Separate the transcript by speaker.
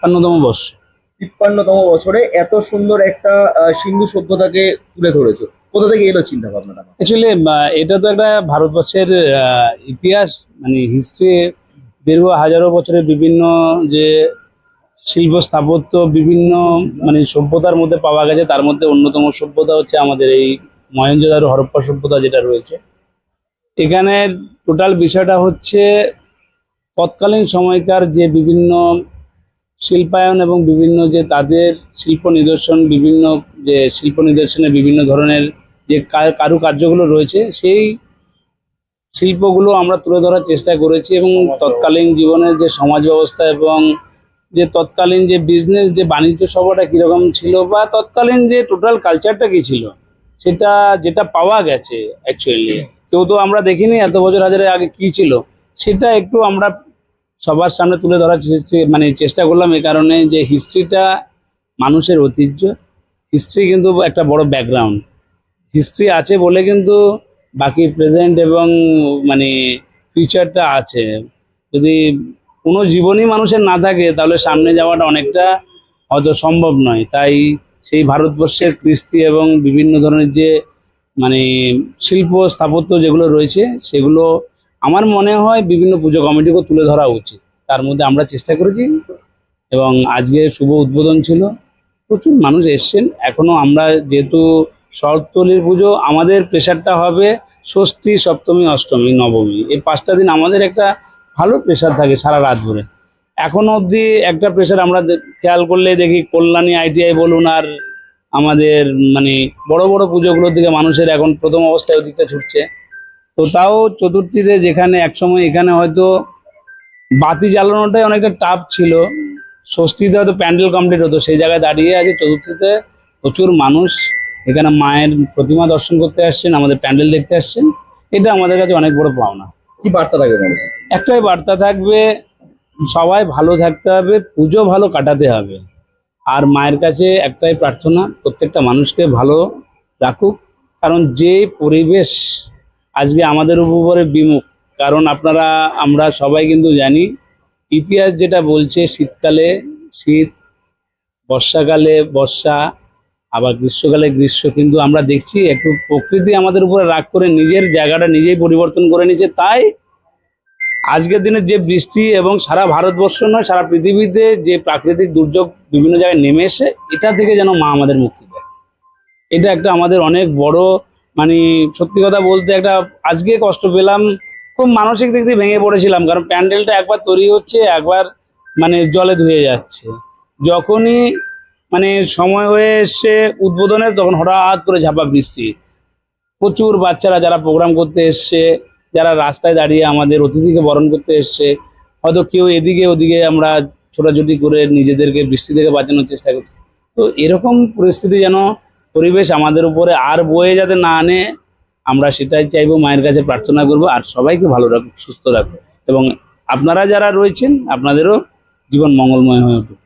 Speaker 1: তিপ্পান্নতম বর্ষ।
Speaker 2: তিপ্পান্নতম বছরে এত সুন্দর একটা সিন্ধু সভ্যতাকে তুলে ধরেছো। কোথা থেকে এলো চিন্তা ভাবনাটা
Speaker 1: অ্যাকচুয়ালি এটা তো একটা ভারতবর্ষের ইতিহাস মানে হিস্ট্রি দীর্ঘ হাজারো বছরের বিভিন্ন যে শিল্প স্থাপত্য বিভিন্ন মানে সভ্যতার মধ্যে পাওয়া গেছে তার মধ্যে অন্যতম সভ্যতা হচ্ছে আমাদের এই মহেঞ্জোদারো হরপ্পা সভ্যতা যেটা রয়েছে। এখানে টোটাল বিষয়টা হচ্ছে তৎকালীন সময়কার যে বিভিন্ন শিল্পায়ন এবং বিভিন্ন যে তাদের শিল্প নিদর্শন বিভিন্ন যে শিল্প নিদর্শনে বিভিন্ন ধরনের যে কারুকার্যগুলো রয়েছে সেই শিল্পগুলো আমরা তুলে ধরার চেষ্টা করেছি এবং তৎকালীন জীবনের যে সমাজ ব্যবস্থা এবং যে তৎকালীন যে বিজনেস যে বাণিজ্য সভাটা কীরকম ছিল বা তৎকালীন যে টোটাল কালচারটা কি ছিল সেটা যেটা পাওয়া গেছে অ্যাকচুয়ালি কেউ তো আমরা দেখিনি এত বছর হাজারের আগে কি ছিল সেটা একটু আমরা সবার সামনে তুলে ধরার মানে চেষ্টা করলাম এই কারণে যে হিস্ট্রিটা মানুষের ঐতিহ্য। হিস্ট্রি কিন্তু একটা বড় ব্যাকগ্রাউন্ড হিস্ট্রি আছে বলে কিন্তু বাকি প্রেজেন্ট এবং মানে ফিউচারটা আছে। যদি কোনো জীবনই মানুষের না থাকে, তাহলে সামনে যাওয়াটা অনেকটা হয়তো সম্ভব নয়। তাই সেই ভারতবর্ষের কৃষ্টি এবং বিভিন্ন ধরনের যে মানে শিল্প স্থাপত্য যেগুলো রয়েছে, সেগুলো আমার মনে হয় বিভিন্ন পুজো কমিটিকেও তুলে ধরা উচিত। তার মধ্যে আমরা চেষ্টা করেছি এবং আজকে শুভ উদ্বোধন ছিল। প্রচুর মানুষ এসছেন। এখনও আমরা যেহেতু শরৎতলির পুজো, আমাদের প্রেশারটা হবে ষষ্ঠী, সপ্তমী, অষ্টমী, নবমী। এই পাঁচটা দিন আমাদের একটা ভালো প্রেশার থাকে সারা রাত ধরে। এখনও অবধি একটা প্রেশার আমরা খেয়াল করলে দেখি কল্যাণী আইটিআই বলুন আর আমাদের মানে বড় বড় পুজোগুলোর দিকে মানুষের এখন প্রথম অবস্থায় ওদিকটা ছুটছে। তো তাও চতুর্থীতে যেখানে একসময় এখানে হয়তো বাতি জ্বালানোটাই অনেকটা টাফ ছিল। ষষ্ঠীতে হয়তো প্যান্ডেল কমপ্লিট হতো। সেই জায়গায় দাঁড়িয়ে আছে চতুর্থীতে প্রচুর মানুষ এখানে মায়ের প্রতিমা দর্শন করতে আসছেন আমাদের প্যান্ডেল দেখতে আসছেন। এটা আমাদের কাছে অনেক বড় পাওনা।
Speaker 2: কি বার্তা থাকে মানুষ
Speaker 1: একটাই বার্তা থাকবে সবাই ভালো থাকতে হবে পুজো ভালো কাটাতে হবে। আর মায়ের কাছে একটাই প্রার্থনা প্রত্যেকটা মানুষকে ভালো রাখুক। কারণ যে পরিবেশ আজকে আমাদের উপরে বিমুখ। কারণ আপনারা, আমরা সবাই কিন্তু জানি, ইতিহাস যেটা বলছে, শীতকালে শীত, বর্ষাকালে বর্ষা, আবার গ্রীষ্মকালে গ্রীষ্ম, কিন্তু আমরা দেখছি একটু প্রকৃতি আমাদের উপরে রাগ করে নিজের জায়গাটা নিজেই পরিবর্তন করে নিচ্ছে তাই আজকের দিনে যে বৃষ্টি এবং সারা ভারতবর্ষ নয়, সারা পৃথিবীতে যে প্রাকৃতিক দুর্যোগ বিভিন্ন জায়গায় নেমে এসে, এটা থেকে যেন মা আমাদের মুক্তি দেয়। এটা একটা আমাদের অনেক বড় মানে সত্যি কথা বলতে একটা আজকে কষ্ট পেলাম, খুব মানসিক দিক দিয়ে ভেঙে পড়েছিলাম, কারণ প্যান্ডেলটা একবার তৈরি হচ্ছে, একবার মানে জলে ধুয়ে যাচ্ছে। যখনই মানে সময় হয়ে এসছে উদ্বোধনের তখন হঠাৎ করে ঝাপা বৃষ্টি। প্রচুর বাচ্চারা যারা প্রোগ্রাম করতে এসছে, যারা রাস্তায় দাঁড়িয়ে আমাদের অতিথিকে বরণ করতে এসছে, হয়তো কেউ এদিকে ওদিকে আমরা ছোটাছুটি করে নিজেদেরকে বৃষ্টি থেকে বাঁচানোর চেষ্টা করছি। তো এরকম পরিস্থিতি যেন পরিবেশ আমাদের উপরে আর বয়ে যাতে না আনে, আমরা সেটাই চাইব, মায়ের কাছে প্রার্থনা করব, আর সবাইকে ভালো রাখুক, সুস্থ রাখুক। এবং আপনারা যারা রয়েছেন, আপনাদেরও জীবন মঙ্গলময় হয়ে উঠুক।